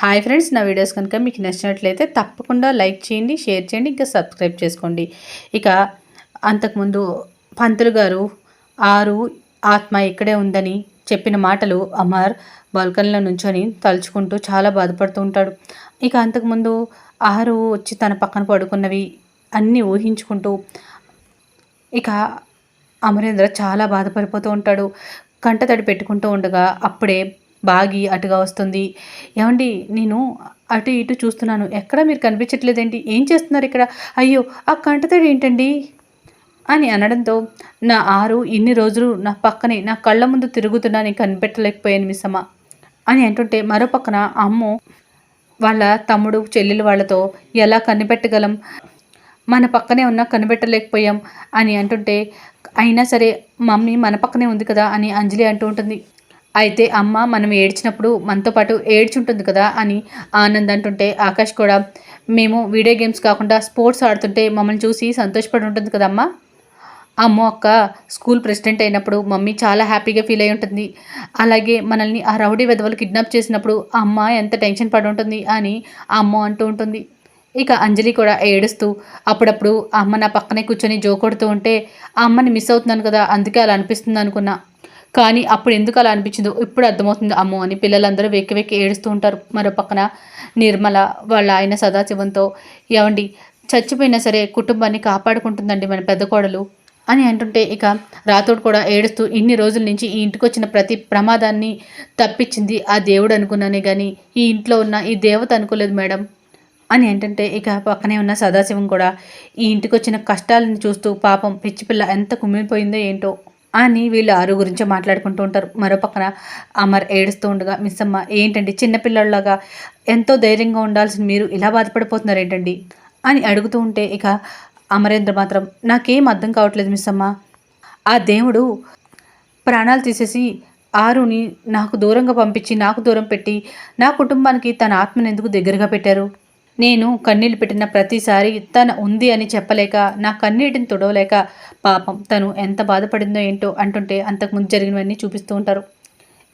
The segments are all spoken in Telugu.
హాయ్ ఫ్రెండ్స్ నా వీడియోస్ కనుక మీకు నచ్చినట్లయితే తప్పకుండా లైక్ చేయండి షేర్ చేయండి ఇంకా సబ్స్క్రైబ్ చేసుకోండి. ఇక అంతకుముందు పంతులు గారు ఆరు ఆత్మ ఇక్కడే ఉందని చెప్పిన మాటలు అమర్ బాల్కనీలో నుంచొని తలుచుకుంటూ చాలా బాధపడుతూ ఉంటాడు. ఇక అంతకుముందు ఆరు వచ్చి తన పక్కన పడుకున్నవి అన్నీ ఊహించుకుంటూ ఇక అమరేంద్ర చాలా బాధపడిపోతూ ఉంటాడు. కంట తడి పెట్టుకుంటూ ఉండగా అప్పుడే బాగి అటుగా వస్తుంది. ఏమండి నేను అటు ఇటు చూస్తున్నాను. ఎక్కడ మీరు కనిపించట్లేదేంటి? ఏం చేస్తున్నారు ఇక్కడ? అయ్యో ఆ కంటతడి ఏంటండి? అని అనడంతో నా ఆరు ఇన్ని రోజులు నా పక్కనే నా కళ్ళ ముందు తిరుగుతున్నా నేను కనిపెట్టలేకపోయాను మిస్సమ్మ అని అంటుంటే మరో పక్కన అమ్ము వాళ్ళ తమ్ముడు చెల్లెలు వాళ్ళతో ఎలా కనిపెట్టగలం? మన పక్కనే ఉన్నా కనిపెట్టలేకపోయాం అని అంటుంటే అయినా సరే మమ్మీ మన పక్కనే ఉంది కదా అని అంజలి అంటూ ఉంటుంది. అయితే అమ్మ మనం ఏడ్చినప్పుడు మనతో పాటు ఏడ్చుంటుంది కదా అని ఆనంద్ అంటుంటే ఆకాష్ కూడా మేము వీడియో గేమ్స్ కాకుండా స్పోర్ట్స్ ఆడుతుంటే మమ్మల్ని చూసి సంతోషపడి ఉంటుంది కదమ్మా అమ్మో? అక్క స్కూల్ ప్రెసిడెంట్ అయినప్పుడు మమ్మీ చాలా హ్యాపీగా ఫీల్ అయి ఉంటుంది. అలాగే మనల్ని ఆ రౌడీ వెధవలు కిడ్నాప్ చేసినప్పుడు అమ్మ ఎంత టెన్షన్ పడి ఉంటుంది అని అమ్మ అంటూ ఉంటుంది. ఇక అంజలి కూడా ఏడుస్తూ అప్పుడప్పుడు అమ్మ నా పక్కనే కూర్చొని జో కొడుతూ ఉంటే ఆ అమ్మని మిస్ అవుతున్నాను కదా అందుకే అలా అనిపిస్తుంది అనుకున్నా. కానీ అప్పుడు ఎందుకు అలా అనిపించిందో ఇప్పుడు అర్థమవుతుంది అమ్మో అని పిల్లలందరూ వెక్కి వెక్కి ఏడుస్తూ ఉంటారు. మరో పక్కన నిర్మల వాళ్ళ ఆయన సదాశివంతో ఏమండి చచ్చిపోయినా సరే కుటుంబాన్ని కాపాడుకుంటుందండి మన పెద్ద కోడలు అని అంటుంటే ఇక రాతోడు కూడా ఏడుస్తూ ఇన్ని రోజుల నుంచి ఈ ఇంటికి వచ్చిన ప్రతి ప్రమాదాన్ని తప్పించింది ఆ దేవుడు అనుకున్నానే కానీ ఈ ఇంట్లో ఉన్న ఈ దేవత అనుకోలేదు మేడం అని ఏంటంటే ఇక పక్కనే ఉన్న సదాశివం కూడా ఈ ఇంటికి వచ్చిన కష్టాలను చూస్తూ పాపం పిచ్చిపిల్ల ఎంత కుమ్మిపోయిందో ఏంటో అని వీళ్ళు ఆరు గురించి మాట్లాడుకుంటూ ఉంటారు. మరో పక్కన అమర్ ఏడుస్తూ ఉండగా మిస్ అమ్మ ఏంటండి చిన్నపిల్లల్లాగా ఎంతో ధైర్యంగా ఉండాల్సిన మీరు ఇలా బాధపడిపోతున్నారు ఏంటండి? అని అడుగుతూ ఉంటే ఇక అమరేంద్ర మాత్రం నాకేం అర్థం కావట్లేదు మిస్ అమ్మ. ఆ దేవుడు ప్రాణాలు తీసేసి ఆరుని నాకు దూరంగా పంపించి నాకు దూరం పెట్టి నా కుటుంబానికి తన ఆత్మను ఎందుకు దగ్గరగా పెట్టారు? నేను కన్నీళ్ళు పెట్టిన ప్రతిసారి తన ఉంది అని చెప్పలేక నా కన్నీటిని తుడవలేక పాపం తను ఎంత బాధపడిందో ఏంటో అంటుంటే అంతకుముందు జరిగినవన్నీ చూపిస్తూ ఉంటారు.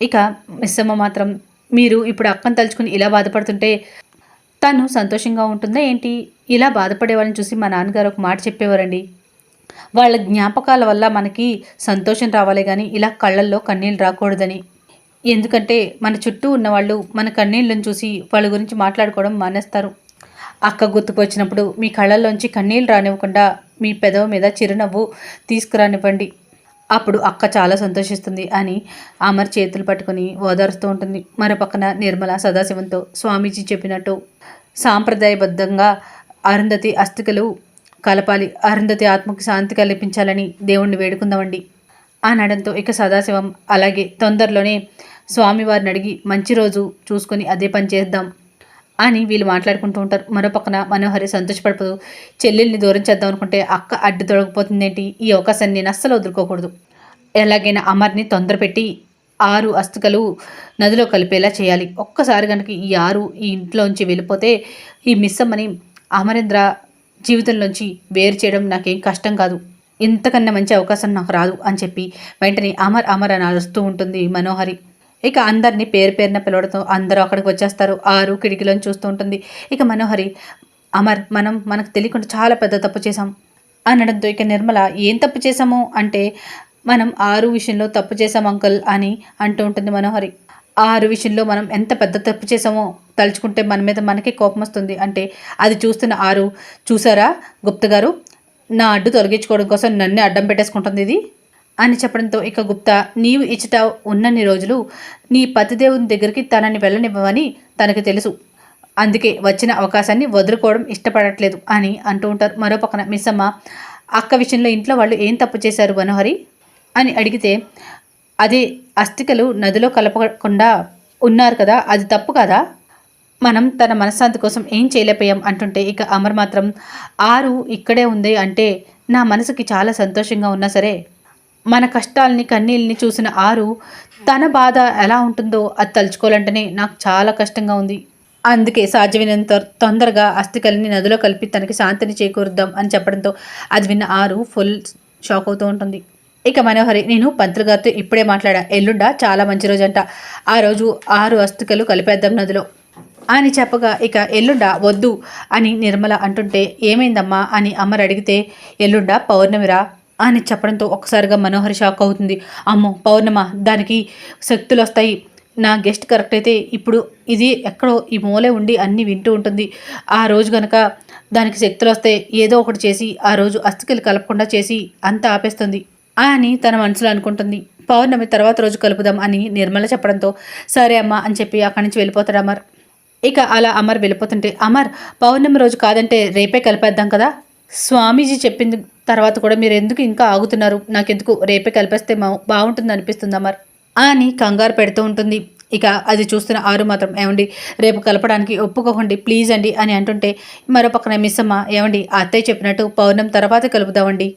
ఇక మిస్సమ్మ మాత్రం మీరు ఇప్పుడు అక్కను తలుచుకుని ఇలా బాధపడుతుంటే తను సంతోషంగా ఉంటుందా ఏంటి? ఇలా బాధపడే వాళ్ళని చూసి మా నాన్నగారు ఒక మాట చెప్పేవారండి. వాళ్ళ జ్ఞాపకాల వల్ల మనకి సంతోషం రావాలి కానీ ఇలా కళ్ళల్లో కన్నీళ్ళు రాకూడదని. ఎందుకంటే మన చుట్టూ ఉన్నవాళ్ళు మన కన్నీళ్ళని చూసి వాళ్ళ గురించి మాట్లాడుకోవడం మానేస్తారు. అక్క గుర్తుకొచ్చినప్పుడు మీ కళ్ళల్లోంచి కన్నీళ్ళు రానివ్వకుండా మీ పెదవ మీద చిరునవ్వు తీసుకురానివ్వండి. అప్పుడు అక్క చాలా సంతోషిస్తుంది అని అమర్ చేతులు పట్టుకొని ఓదారుస్తూ ఉంటుంది. మరో పక్కన నిర్మల సదాశివంతో స్వామీజీ చెప్పినట్టు సాంప్రదాయబద్ధంగా అరుంధతి అస్థికలు కలపాలి. అరుంధతి ఆత్మకి శాంతి కల్పించాలని దేవుణ్ణి వేడుకుందామండి అనడంతో ఇక సదాశివం అలాగే తొందరలోనే స్వామివారిని అడిగి మంచి రోజు చూసుకొని అదే పని చేద్దాం. అని వీళ్ళు మాట్లాడుకుంటూ ఉంటారు. మరో పక్కన మనోహరి సంతోషపడిపోదు చెల్లెల్ని దూరం చేద్దాం అనుకుంటే అక్క అడ్డు దొరకపోతుందేంటి ఈ అవకాశాన్ని నేను అస్సలు వదులుకోకూడదు. ఎలాగైనా అమర్ని తొందరపెట్టి ఆరు అస్తుకలు నదిలో కలిపేలా చేయాలి. ఒక్కసారి కనుక ఈ ఆరు ఈ ఇంట్లోంచి వెళ్ళిపోతే ఈ మిస్సమ్మని అమరేంద్ర జీవితంలోంచి వేరు చేయడం నాకేం కష్టం కాదు. ఇంతకన్నా మంచి అవకాశం నాకు రాదు అని చెప్పి వెంటనే అమర్ అమర్ అని అరుస్తూ ఉంటుంది మనోహరి. ఇక అందరినీ పేరు పేరున పిలవడంతో అందరూ అక్కడికి వచ్చేస్తారు. ఆరు కిటికీలను చూస్తూ ఉంటుంది. ఇక మనోహరి అమర్ మనం మనకు తెలియకుండా చాలా పెద్ద తప్పు చేశాం అనడంతో ఇక నిర్మల ఏం తప్పు చేశాము? అంటే మనం ఆరు విషయంలో తప్పు చేశాం అంకుల్ అని అంటూ ఉంటుంది మనోహరి. ఆరు విషయంలో మనం ఎంత పెద్ద తప్పు చేసామో తలుచుకుంటే మన మీద మనకే కోపం వస్తుంది. అంటే అది చూస్తున్న ఆరు చూసారా గుప్త గారు? నా అడ్డు తొలగించుకోవడం కోసం నన్నే అడ్డం పెట్టేసుకుంటుంది ఇది. అని చెప్పడంతో ఇక గుప్తా నీవు ఇచ్చట ఉన్నన్ని రోజులు నీ పతిదేవుని దగ్గరికి తనని వెళ్ళనివ్వమని తనకి తెలుసు. అందుకే వచ్చిన అవకాశాన్ని వదులుకోవడం ఇష్టపడట్లేదు అని అంటూ ఉంటారు. మరో పక్కన మిస్సమ్మ అక్క విషయంలో ఇంట్లో వాళ్ళు ఏం తప్పు చేశారు మనోహరి? అని అడిగితే అదే అస్థికలు నదిలో కలపకుండా ఉన్నారు కదా అది తప్పు కదా? మనం తన మనశ్శాంతి కోసం ఏం చేయలేకపోయాం అంటుంటే ఇక అమర్ మాత్రం ఆరు ఇక్కడే ఉంది అంటే నా మనసుకి చాలా సంతోషంగా ఉన్నా సరే మన కష్టాలని కన్నీళ్ళని చూసిన ఆరు తన బాధ ఎలా ఉంటుందో అది తలుచుకోవాలంటేనే నాకు చాలా కష్టంగా ఉంది. అందుకే సాధ్యమైనంత తొందరగా అస్థికల్ని నదిలో కలిపి తనకి శాంతిని చేకూరుద్దాం అని చెప్పడంతో అది విన్న ఆరు ఫుల్ షాక్ అవుతూ ఉంటుంది. ఇక మనోహరి నేను పంతులు గారితో ఇప్పుడే మాట్లాడా. ఎల్లుండా చాలా మంచి రోజు అంట ఆ రోజు ఆరు అస్థికలు కలిపేద్దాం నదిలో. అని చెప్పగా ఇక ఎల్లుండా వద్దు అని నిర్మల అంటుంటే ఏమైందమ్మా అని అమ్మరు అడిగితే ఎల్లుండా పౌర్ణమిరా అని చెప్పడంతో ఒకసారిగా మనోహర్ షాక్ అవుతుంది. అమ్మో పౌర్ణమ దానికి శక్తులు వస్తాయి. నా గెస్ట్ కరెక్ట్ అయితే ఇప్పుడు ఇది ఎక్కడో ఈ మూలే ఉండి అన్నీ వింటూ ఉంటుంది. ఆ రోజు కనుక దానికి శక్తులు వస్తే ఏదో ఒకటి చేసి ఆ రోజు అస్థికలు కలపకుండా చేసి అంతా ఆపేస్తుంది అని తన మనసులో అనుకుంటుంది. పౌర్ణమి తర్వాత రోజు కలుపుదాం అని నిర్మల చెప్పడంతో సరే అమ్మా అని చెప్పి అక్కడి నుంచి వెళ్ళిపోతాడు అమర్. ఇక అలా అమర్ వెళ్ళిపోతుంటే అమర్ పౌర్ణమి రోజు కాదంటే రేపే కలిపేద్దాం కదా? స్వామీజీ చెప్పింది తర్వాత కూడా మీరు ఎందుకు ఇంకా ఆగుతున్నారు? నాకెందుకు? రేపే కలిపేస్తే బాగుంటుంది అనిపిస్తుంది అమర్ అని కంగారు పెడుతూ ఉంటుంది. ఇక అది చూస్తున్న ఆరు మాత్రం ఏమండి రేపు కలపడానికి ఒప్పుకోకండి ప్లీజ్ అండి అని అంటుంటే మరో పక్కన మిస్ అమ్మ ఏమండి అత్తయ్య చెప్పినట్టు పౌర్ణం తర్వాత కలుపుదామండి.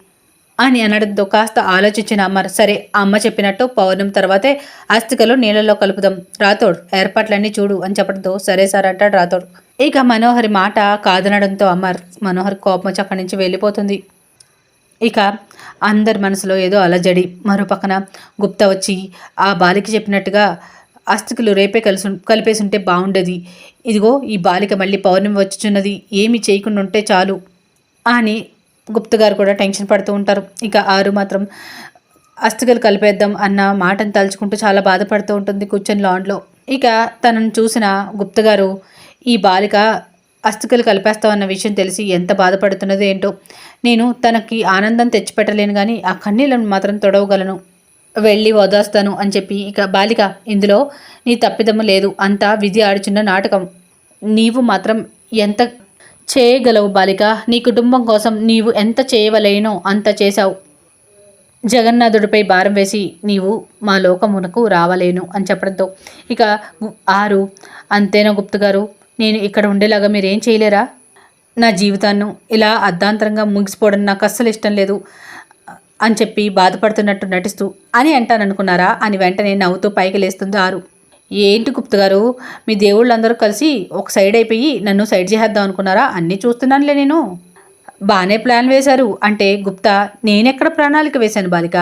అని అనడంతో కాస్త ఆలోచించిన అమ్మ సరే అమ్మ చెప్పినట్టు పౌర్ణం తర్వాతే అస్థికలు నీళ్ళలో కలుపుదాం. రాతోడు ఏర్పాట్లన్నీ చూడు అని చెప్పడంతో సరే సార్ అంటాడు రాతోడు ఇక మనోహరి మాట కాదనడంతో అమర్ మనోహర్ కోపం వచ్చి అక్కడి నుంచి వెళ్ళిపోతుంది. ఇక అందరి మనసులో ఏదో అలజడి. మరో పక్కన గుప్తా వచ్చి ఆ బాలిక చెప్పినట్టుగా అస్థికులు రేపే కలిసి కలిపేసి ఉంటే బాగుండేది. ఇదిగో ఈ బాలిక మళ్ళీ పౌర్ణమి వచ్చుచున్నది. ఏమి చేయకుండా ఉంటే చాలు అని గుప్త గారు కూడా టెన్షన్ పడుతూ ఉంటారు. ఇక ఆరు మాత్రం అస్థికలు కలిపేద్దాం అన్న మాటను తలుచుకుంటూ చాలా బాధపడుతూ ఉంటుంది కూర్చొని లాన్లో ఇక తనను చూసిన గుప్త గారు ఈ బాలిక అస్థికలు కలిపేస్తామన్న విషయం తెలిసి ఎంత బాధపడుతున్నదో ఏంటో. నేను తనకి ఆనందం తెచ్చిపెట్టలేను కానీ ఆ కన్నీళ్ళను మాత్రం తొడవగలను. వెళ్ళి వదాస్తాను అని చెప్పి ఇక బాలిక ఇందులో నీ తప్పిదమ్మ లేదు. అంతా విధి ఆడుచున్న నాటకం. నీవు మాత్రం ఎంత చేయగలవు బాలిక. నీ కుటుంబం కోసం నీవు ఎంత చేయవలేనో అంత చేశావు. జగన్నాథుడిపై భారం వేసి నీవు మా లోకమునకు రావలేను అని చెప్పడంతో. ఇక ఆరు అంతేనా గుప్తు గారు నేను ఇక్కడ ఉండేలాగా మీరేం చేయలేరా? నా జీవితాన్ని ఇలా అర్ధాంతరంగా ముగిసిపోవడం నాకు అస్సలు ఇష్టం లేదు అని చెప్పి బాధపడుతున్నట్టు నటిస్తూ అని అంటాననుకున్నారా? అని వెంటనే నవ్వుతూ పైకి లేస్తుంది ఆరు. ఏంటి గుప్త గారు? మీ దేవుళ్ళందరూ కలిసి ఒక సైడ్ అయిపోయి నన్ను సైడ్ చేసేద్దాం అనుకున్నారా? అన్నీ చూస్తున్నానులే నేను. బాగానే ప్లాన్ వేశారు. అంటే గుప్తా నేనెక్కడ ప్రణాళిక వేశాను బాలిక?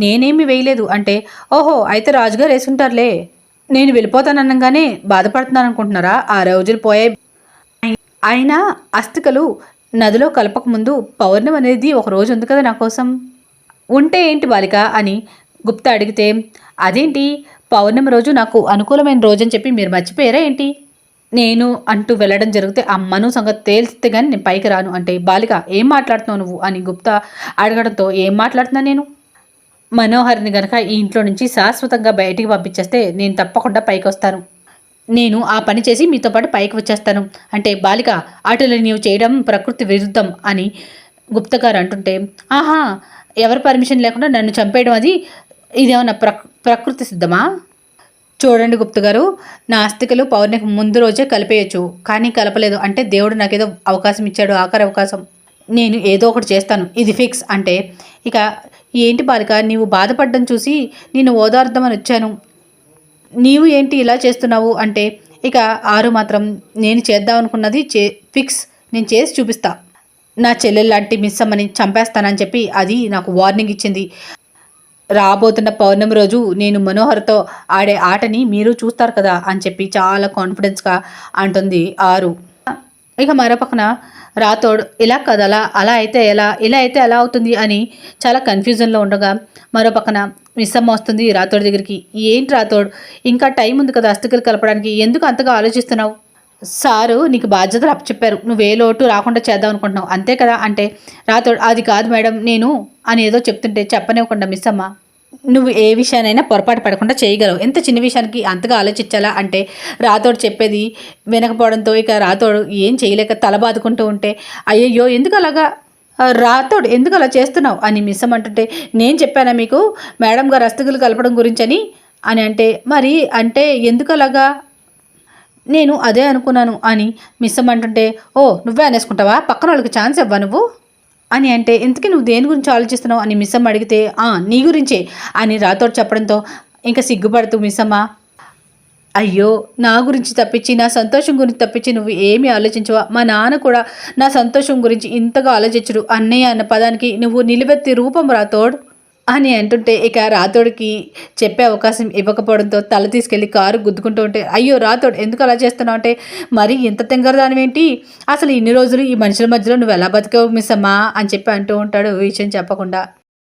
నేనేమి వేయలేదు. అంటే ఓహో అయితే రాజుగారు వేసుంటారులే. నేను వెళ్ళిపోతాననగానే బాధపడుతున్నాను అనుకుంటున్నారా? ఆ రోజులు పోయే అయినా అస్థికలు నదిలో కలపక ముందు పౌర్ణమి అనేది ఒక రోజు ఉంది కదా నా కోసం. ఉంటే ఏంటి బాలిక అని గుప్తా అడిగితే అదేంటి? పౌర్ణమి రోజు నాకు అనుకూలమైన రోజు అని చెప్పి మీరు మర్చిపోయారా ఏంటి? నేను అంటూ వెళ్ళడం జరిగితే అమ్మను సంగతి తేల్స్తే కానీ నేను పైకి రాను. అంటే బాలిక ఏం మాట్లాడుతున్నావు నువ్వు? అని గుప్తా అడగడంతో ఏం మాట్లాడుతున్నా నేను? మనోహర్ని గనక ఈ ఇంట్లో నుంచి శాశ్వతంగా బయటికి పంపించేస్తే నేను తప్పకుండా పైకి వస్తాను. నేను ఆ పని చేసి మీతో పాటు పైకి వచ్చేస్తాను. అంటే బాలిక ఆటలు నీవు చేయడం ప్రకృతి విరుద్ధం అని గుప్త గారు అంటుంటే ఆహా ఎవరి పర్మిషన్ లేకుండా నన్ను చంపేయడం అది ఇదేమన్నా ప్రక్ ప్రకృతి సిద్ధమా? చూడండి గుప్త గారు నా ఆస్తికలు పౌర్ణమికి ముందు రోజే కలిపేయచ్చు కానీ కలపలేదు. అంటే దేవుడు నాకేదో అవకాశం ఇచ్చాడు ఆఖరి అవకాశం. నేను ఏదో ఒకటి చేస్తాను ఇది ఫిక్స్ అంటే. ఇక ఏంటి బాలిక నీవు బాధపడ్డం చూసి నేను ఓదార్థమని వచ్చాను. నీవు ఏంటి ఇలా చేస్తున్నావు అంటే ఇక ఆరు మాత్రం నేను చేద్దాం అనుకున్నది చే ఫిక్స్. నేను చేసి చూపిస్తా. నా చెల్లెలు లాంటి మిస్ అమ్మని చంపేస్తానని చెప్పి అది నాకు వార్నింగ్ ఇచ్చింది. రాబోతున్న పౌర్ణమి రోజు నేను మనోహర్తో ఆడే ఆటని మీరు చూస్తారు కదా అని చెప్పి చాలా కాన్ఫిడెన్స్గా అంటుంది ఆరు. ఇక మరో పక్కన రాతోడు ఇలా కదా అలా అలా అయితే ఎలా ఇలా అయితే ఎలా అవుతుంది? అని చాలా కన్ఫ్యూజన్లో ఉండగా మరో పక్కన మిస్సమ్మ వస్తుంది రాతోడి దగ్గరికి. ఏంటి రాతోడు ఇంకా టైం ఉంది కదా అస్థికలు కలపడానికి. ఎందుకు అంతగా ఆలోచిస్తున్నావు? సారు నీకు బాధ్యతలు అప్పచెప్పారు. నువ్వు ఏ లోటు రాకుండా చేద్దాం అనుకుంటున్నావు. అంతే కదా? అంటే రాతోడు అది కాదు మేడం నేను అని ఏదో చెప్తుంటే చెప్పనివ్వకుండా మిస్ అమ్మ. నువ్వు ఏ విషయానైనా పొరపాటు పడకుండా చేయగలవు. ఎంత చిన్న విషయానికి అంతగా ఆలోచించాలా? అంటే రాతోడు చెప్పేది వినకపోవడంతో ఇక రాతోడు ఏం చేయలేక తల బాదుకుంటూ ఉంటే అయ్యయ్యో ఎందుకు అలాగా రాతోడు ఎందుకు అలా చేస్తున్నావు? అని మిస్ అంటుంటే నేను చెప్పానా మీకు? మేడం గారు అస్తగులు కలపడం గురించి అని అని అంటే మరి అంటే ఎందుకు అలాగా నేను అదే అనుకున్నాను అని మిస్ అంటుంటే ఓ నువ్వే అనేసుకుంటావా? పక్కన వాళ్ళకి ఛాన్స్ ఇవ్వా నువ్వు? అని అంటే ఇంతకీ నువ్వు దేని గురించి ఆలోచిస్తున్నావు? అని మిస్ అమ్మ అడిగితే "ఆ, నీ గురించే అని రాతోడు చెప్పడంతో ఇంకా సిగ్గుపడుతూ మిస్ అమ్మ అయ్యో నా గురించి తప్పించి నా సంతోషం గురించి తప్పించి నువ్వు ఏమీ ఆలోచించవా? మా నాన్న కూడా నా సంతోషం గురించి ఇంతగా ఆలోచించడు. అన్నయ్య అన్న పదానికి నువ్వు నిలబెత్తి రూపం రాతోడు అని అంటుంటే ఇక రాతోడికి చెప్పే అవకాశం ఇవ్వకపోవడంతో తల తీసుకెళ్ళి కారు గుద్దుకుంటూ ఉంటే అయ్యో రాతోడు ఎందుకు అలా చేస్తున్నావు? అంటే మరి ఇంత ఏంటి? అసలు ఇన్ని రోజులు ఈ మనుషుల మధ్యలో నువ్వు ఎలా బతికావు మిస్ అమ్మా? అని చెప్పి అంటూ ఉంటాడు విషయం చెప్పకుండా.